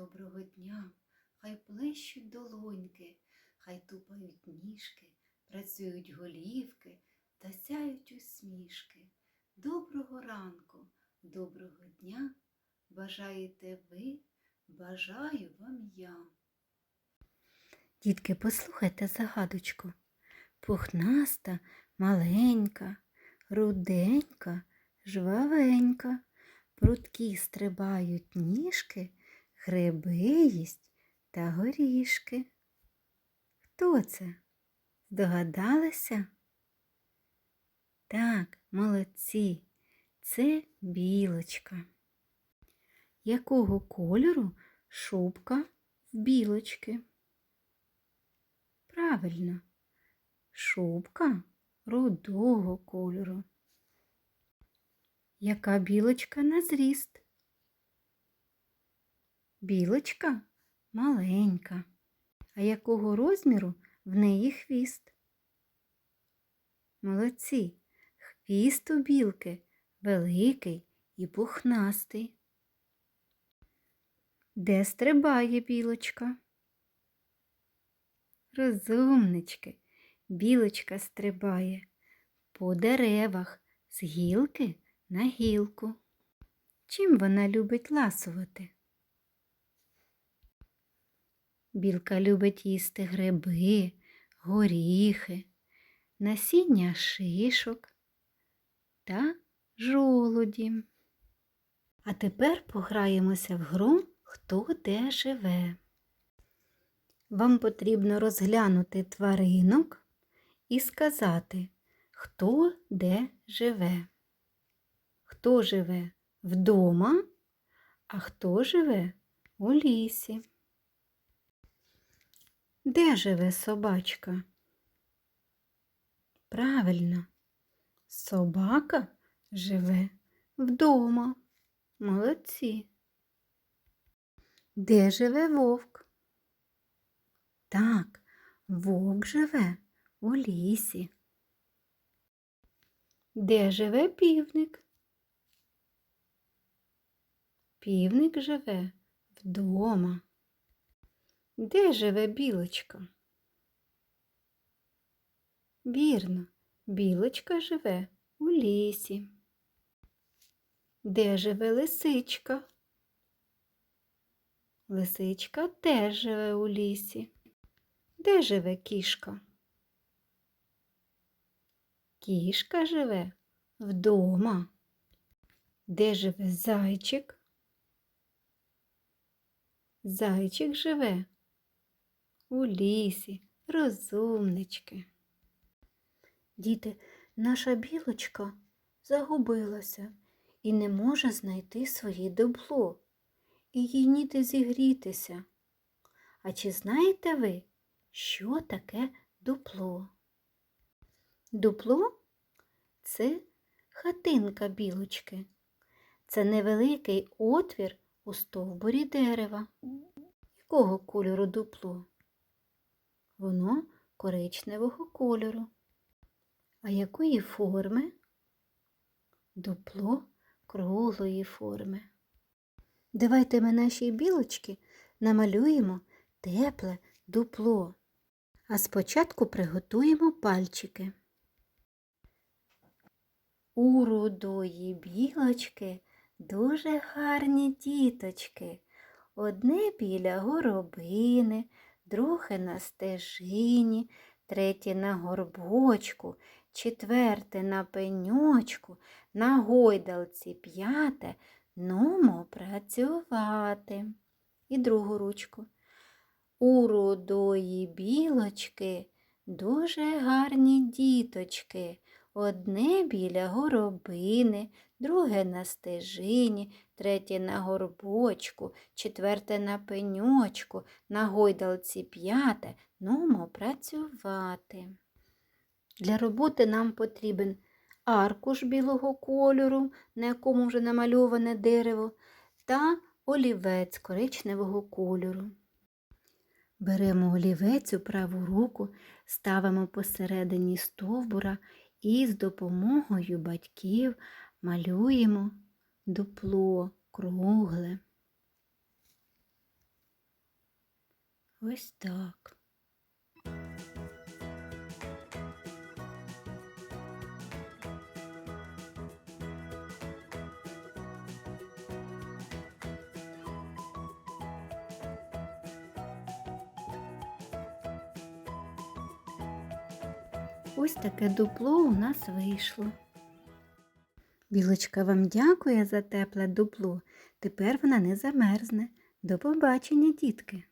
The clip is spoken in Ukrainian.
доброго дня, хай плещуть долоньки, хай тупають ніжки, працюють голівки та сяють усмішки. Доброго ранку, доброго дня, бажаєте ви, бажаю вам я. Дітки, послухайте загадочку. Пухнаста, маленька, руденька, жвавенька, прудкі стрибають ніжки, гриби їсть та горішки. Хто це? Здогадалися? Так, молодці, це білочка. Якого кольору шубка в білочки? Правильно, шубка рудого кольору. Яка білочка на зріст? Білочка маленька. А якого розміру в неї хвіст? Молодці. Хвіст у білки великий і пухнастий. Де стрибає білочка? Розумнички, білочка стрибає по деревах з гілки на гілку. Чим вона любить ласувати? Білка любить їсти гриби, горіхи, насіння шишок та жолуді. А тепер пограємося в гру Хто де живе. Вам потрібно розглянути тваринок і сказати, хто де живе. Хто живе вдома, а хто живе у лісі. Де живе собачка? Правильно, собака живе вдома. Молодці. Де живе вовк? Так, вовк живе у лісі. Де живе півник? Півник живе вдома. Де живе білочка? Вірно, білочка живе у лісі. Де живе лисичка? Лисичка теж живе у лісі. Де живе кішка? Кішка живе вдома. Де живе зайчик? Зайчик живе у лісі, розумнички. Діти, наша білочка загубилася і не може знайти своє добло, і їй ніде зігрітися. А чи знаєте ви, що таке дупло? Дупло це хатинка білочки. Це невеликий отвір у стовбурі дерева. Якого кольору дупло? Воно коричневого кольору. А якої форми? Дупло круглої форми. Давайте ми нашій білочки намалюємо тепле дупло. А спочатку приготуємо пальчики. У рудої білочки дуже гарні діточки. Одне біля горобини, друге на стежині, третє на горбочку, четверте на пеньочку, на гойдалці п'яте, нумо працювати. І другу ручку. У рудої білочки дуже гарні діточки. Одне біля горобини, друге на стежині, третє на горбочку, четверте на пеньочку, на гойдалці п'яте, нумо працювати. Для роботи нам потрібен аркуш білого кольору, на якому вже намальоване дерево, та олівець коричневого кольору. Беремо олівець у праву руку, ставимо посередині стовбура і з допомогою батьків малюємо дупло кругле. Ось так. Ось таке дупло у нас вийшло. Білочка вам дякує за тепле дупло. Тепер вона не замерзне. До побачення, дітки!